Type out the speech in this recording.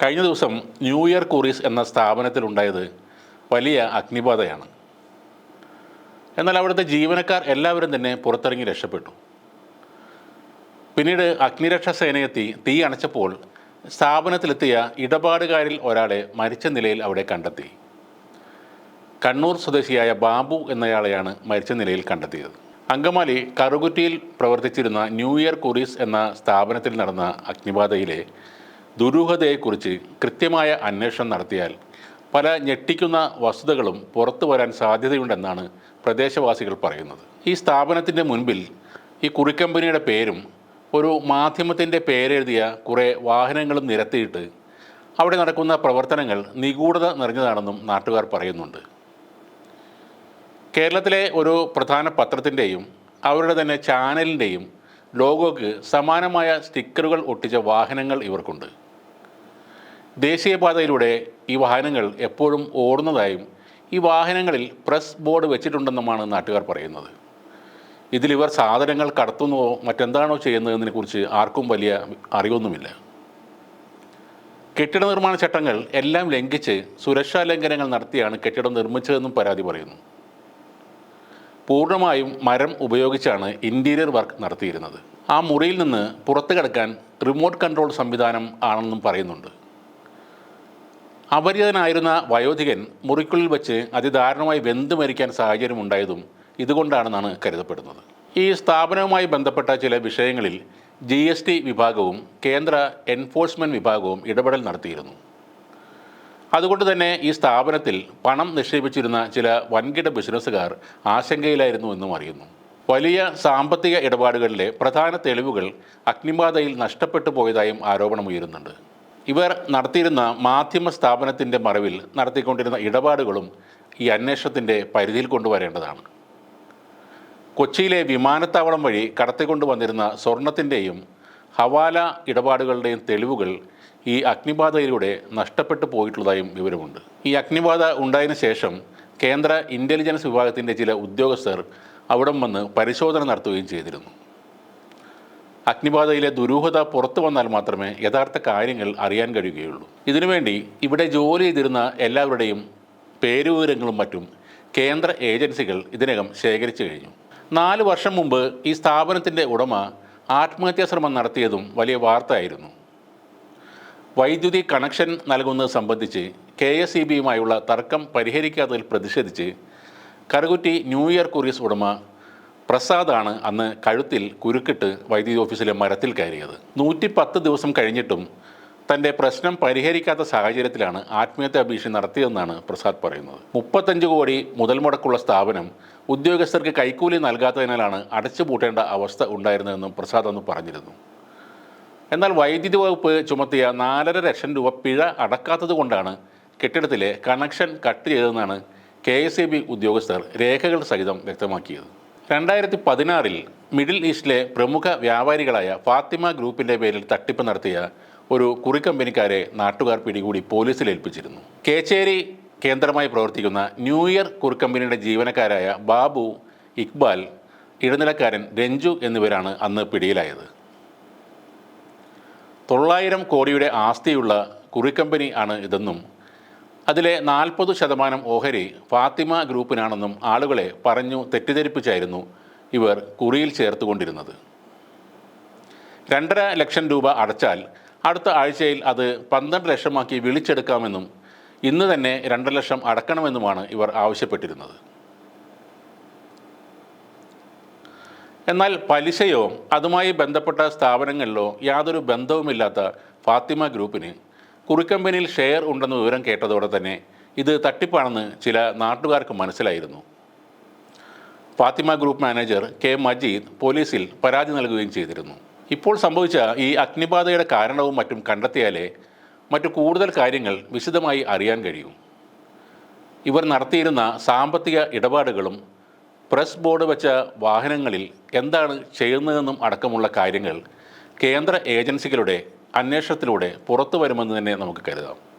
കഴിഞ്ഞ ദിവസം new year Kuries എന്ന സ്ഥാപനത്തിലുണ്ടായത് വലിയ അഗ്നിബാധയാണ്. എന്നാൽ അവിടുത്തെ ജീവനക്കാർ എല്ലാവരും തന്നെ പുറത്തിറങ്ങി രക്ഷപ്പെട്ടു. പിന്നീട് അഗ്നിരക്ഷാ സേനയെത്തി തീ അണച്ചപ്പോൾ സ്ഥാപനത്തിലെത്തിയ ഇടപാടുകാരിൽ ഒരാളെ മരിച്ച നിലയിൽ അവിടെ കണ്ടെത്തി. കണ്ണൂർ സ്വദേശിയായ ബാബു എന്നയാളെയാണ് മരിച്ച നിലയിൽ കണ്ടെത്തിയത്. അങ്കമാലി കറുകുറ്റിയിൽ പ്രവർത്തിച്ചിരുന്ന ന്യൂ ഇയർ കുറീസ് എന്ന സ്ഥാപനത്തിൽ നടന്ന അഗ്നിബാധയിലെ ദുരൂഹതയെക്കുറിച്ച് കൃത്യമായ അന്വേഷണം നടത്തിയാൽ പല ഞെട്ടിക്കുന്ന വസ്തുതകളും പുറത്തു വരാൻ സാധ്യതയുണ്ടെന്നാണ് പ്രദേശവാസികൾ പറയുന്നത്. ഈ സ്ഥാപനത്തിന്റെ മുൻപിൽ ഈ കുറിക്കമ്പനിയുടെ പേരും ഒരു മാധ്യമത്തിന്റെ പേരെഴുതിയ കുറേ വാഹനങ്ങളും നിരത്തിയിട്ട് അവിടെ നടക്കുന്ന പ്രവർത്തനങ്ങൾ നിഗൂഢത നിറഞ്ഞതാണെന്നും നാട്ടുകാർ പറയുന്നുണ്ട്. കേരളത്തിലെ ഒരു പ്രധാന പത്രത്തിന്റെയും അവരുടെ തന്നെ ചാനലിന്റെയും ലോഗോക്ക് സമാനമായ സ്റ്റിക്കറുകൾ ഒട്ടിച്ച വാഹനങ്ങൾ ഇവർക്കുണ്ട്. ദേശീയപാതയിലൂടെ ഈ വാഹനങ്ങൾ എപ്പോഴും ഓടുന്നതായും ഈ വാഹനങ്ങളിൽ പ്രസ് ബോർഡ് വെച്ചിട്ടുണ്ടെന്നുമാണ് നാട്ടുകാർ പറയുന്നത്. ഇതിലിവർ സാധനങ്ങൾ കടത്തുന്നുവോ മറ്റെന്താണോ ചെയ്യുന്നതെന്നതിനെക്കുറിച്ച് ആർക്കും വലിയ അറിവൊന്നുമില്ല. കെട്ടിട നിർമ്മാണ ചട്ടങ്ങൾ എല്ലാം ലംഘിച്ച് സുരക്ഷാ ലംഘനങ്ങൾ നടത്തിയാണ് കെട്ടിടം നിർമ്മിച്ചതെന്നും പരാതി പറയുന്നു. പൂർണമായും മരം ഉപയോഗിച്ചാണ് ഇന്റീരിയർ വർക്ക് നടത്തിയിരുന്നത്. ആ മുറിയിൽ നിന്ന് പുറത്തു കിടക്കാൻ റിമോട്ട് കൺട്രോൾ സംവിധാനം ആണെന്നും പറയുന്നുണ്ട്. അപരിചിതനായിരുന്ന വയോധികൻ മുറിക്കുള്ളിൽ വെച്ച് അതിദാരുണമായി വെന്ത് മരിക്കാൻ സാഹചര്യമുണ്ടായതും ഇതുകൊണ്ടാണെന്നാണ് കരുതപ്പെടുന്നത്. ഈ സ്ഥാപനവുമായി ബന്ധപ്പെട്ട ചില വിഷയങ്ങളിൽ ജി എസ് ടി വിഭാഗവും കേന്ദ്ര എൻഫോഴ്സ്മെന്റ് വിഭാഗവും ഇടപെടൽ നടത്തിയിരുന്നു. അതുകൊണ്ട് തന്നെ ഈ സ്ഥാപനത്തിൽ പണം നിക്ഷേപിച്ചിരുന്ന ചില വൻകിട ബിസിനസ്സുകാർ ആശങ്കയിലായിരുന്നു എന്നും അറിയുന്നു. വലിയ സാമ്പത്തിക ഇടപാടുകളിലെ പ്രധാന തെളിവുകൾ അഗ്നിബാധയിൽ നഷ്ടപ്പെട്ടു പോയതായും ആരോപണമുയരുന്നുണ്ട്. ഇവർ നടത്തിയിരുന്ന മാധ്യമ സ്ഥാപനത്തിന്റെ മറവിൽ നടത്തിക്കൊണ്ടിരുന്ന ഇടപാടുകളും ഈ അന്വേഷണത്തിന്റെ പരിധിയിൽ കൊണ്ടുവരേണ്ടതാണ്. കൊച്ചിയിലെ വിമാനത്താവളം വഴി കടത്തിക്കൊണ്ടുവന്നിരുന്ന സ്വർണത്തിന്റെയും ഹവാല ഇടപാടുകളുടെയും തെളിവുകൾ ഈ അഗ്നിബാധയിലൂടെ നഷ്ടപ്പെട്ടു പോയിട്ടുള്ളതായും വിവരമുണ്ട്. ഈ അഗ്നിബാധ ഉണ്ടായതിനു ശേഷം കേന്ദ്ര ഇന്റലിജൻസ് വിഭാഗത്തിന്റെ ചില ഉദ്യോഗസ്ഥർ അവിടം വന്ന് പരിശോധന നടത്തുകയും ചെയ്തിരുന്നു. അഗ്നിബാധയിലെ ദുരൂഹത പുറത്തു വന്നാൽ മാത്രമേ യഥാർത്ഥ കാര്യങ്ങൾ അറിയാൻ കഴിയുകയുള്ളൂ. ഇതിനുവേണ്ടി ഇവിടെ ജോലി ചെയ്തിരുന്ന എല്ലാവരുടെയും പേരുവിവരങ്ങളും മറ്റും കേന്ദ്ര ഏജൻസികൾ ഇതിനകം ശേഖരിച്ചു കഴിഞ്ഞു. നാല് വർഷം മുമ്പ് ഈ സ്ഥാപനത്തിന്റെ ഉടമ ആത്മഹത്യാ ശ്രമം നടത്തിയതും വലിയ വാർത്തയായിരുന്നു. വൈദ്യുതി കണക്ഷൻ നൽകുന്നത് സംബന്ധിച്ച് കെ എസ് ഇ ബിയുമായുള്ള തർക്കം പരിഹരിക്കാത്തതിൽ പ്രതിഷേധിച്ച് കറുകുറ്റി ന്യൂ ഇയർ കുറീസ് ഉടമ പ്രസാദാണ് അന്ന് കഴുത്തിൽ കുരുക്കിട്ട് വൈദ്യുതി ഓഫീസിലെ മരത്തിൽ കയറിയത്. നൂറ്റി പത്ത് ദിവസം കഴിഞ്ഞിട്ടും തന്റെ പ്രശ്നം പരിഹരിക്കാത്ത സാഹചര്യത്തിലാണ് ആത്മീയത്തെ ഭീഷണി നടത്തിയതെന്നാണ് പ്രസാദ് പറയുന്നത്. മുപ്പത്തഞ്ച് കോടി മുതൽ മുടക്കുള്ള സ്ഥാപനം ഉദ്യോഗസ്ഥർക്ക് കൈക്കൂലി നൽകാത്തതിനാലാണ് അടച്ചുപൂട്ടേണ്ട അവസ്ഥ ഉണ്ടായിരുന്നതെന്നും പ്രസാദ് അന്ന് പറഞ്ഞിരുന്നു. എന്നാൽ വൈദ്യുതി വകുപ്പ് ചുമത്തിയ നാലര ലക്ഷം രൂപ പിഴ അടക്കാത്തത് കൊണ്ടാണ് കെട്ടിടത്തിലെ കണക്ഷൻ കട്ട് ചെയ്തതെന്നാണ് കെ എസ് ഇ ബി ഉദ്യോഗസ്ഥർ രേഖകൾ സഹിതം വ്യക്തമാക്കിയത്. രണ്ടായിരത്തി പതിനാറിൽ മിഡിൽ ഈസ്റ്റിലെ പ്രമുഖ വ്യാപാരികളായ ഫാത്തിമ ഗ്രൂപ്പിന്റെ പേരിൽ തട്ടിപ്പ് നടത്തിയ ഒരു കുറി കുറിക്കമ്പനിക്കാരെ നാട്ടുകാർ പിടികൂടി പോലീസിൽ ഏൽപ്പിച്ചിരുന്നു. കേച്ചേരി കേന്ദ്രമായി പ്രവർത്തിക്കുന്ന ന്യൂ ഇയർ കുറി കമ്പനിയുടെ ജീവനക്കാരായ ബാബു ഇക്ബാൽ ഇടനിലക്കാരൻ രഞ്ജു എന്നിവരാണ് അന്ന് പിടിയിലായത്. തൊള്ളായിരം കോടിയുടെ ആസ്തിയുള്ള കുറിക്കമ്പനി ആണ് ഇതെന്നും അതിലെ നാൽപ്പത് ശതമാനം ഓഹരി ഫാത്തിമ ഗ്രൂപ്പിനാണെന്നും ആളുകളെ പറഞ്ഞു തെറ്റിദ്ധരിപ്പിച്ചായിരുന്നു ഇവർ കുറിയിൽ ചേർത്തുകൊണ്ടിരുന്നത്. രണ്ടര ലക്ഷം രൂപ അടച്ചാൽ അടുത്ത ആഴ്ചയിൽ അത് പന്ത്രണ്ട് ലക്ഷമാക്കി വിളിച്ചെടുക്കാമെന്നും ഇന്ന് തന്നെ രണ്ടര ലക്ഷം അടക്കണമെന്നുമാണ് ഇവർ ആവശ്യപ്പെട്ടിരുന്നത്. എന്നാൽ പലിശയോ അതുമായി ബന്ധപ്പെട്ട സ്ഥാപനങ്ങളിലോ യാതൊരു ബന്ധവുമില്ലാത്ത ഫാത്തിമ ഗ്രൂപ്പിന് കുറിക്കമ്പനിയിൽ ഷെയർ ഉണ്ടെന്ന വിവരം കേട്ടതോടെ തന്നെ ഇത് തട്ടിപ്പാണെന്ന് ചില നാട്ടുകാർക്ക് മനസ്സിലായിരുന്നു. Fathima group manager K Majeed പോലീസിൽ പരാതി നൽകുകയും ചെയ്തിരുന്നു. ഇപ്പോൾ സംഭവിച്ച ഈ അഗ്നിബാധയുടെ കാരണവും മറ്റും കണ്ടെത്തിയാലേ മറ്റു കൂടുതൽ കാര്യങ്ങൾ വിശദമായി അറിയാൻ കഴിയും. ഇവർ നടത്തിയിരുന്ന സാമ്പത്തിക ഇടപാടുകളും പ്രസ് ബോർഡ് വെച്ച വാഹനങ്ങളിൽ എന്താണ് ചെയ്യുന്നതെന്നും അടക്കമുള്ള കാര്യങ്ങൾ കേന്ദ്ര ഏജൻസികളുടെ അന്വേഷണത്തിലൂടെ പുറത്തു വരുമെന്ന് തന്നെ നമുക്ക് കരുതാം.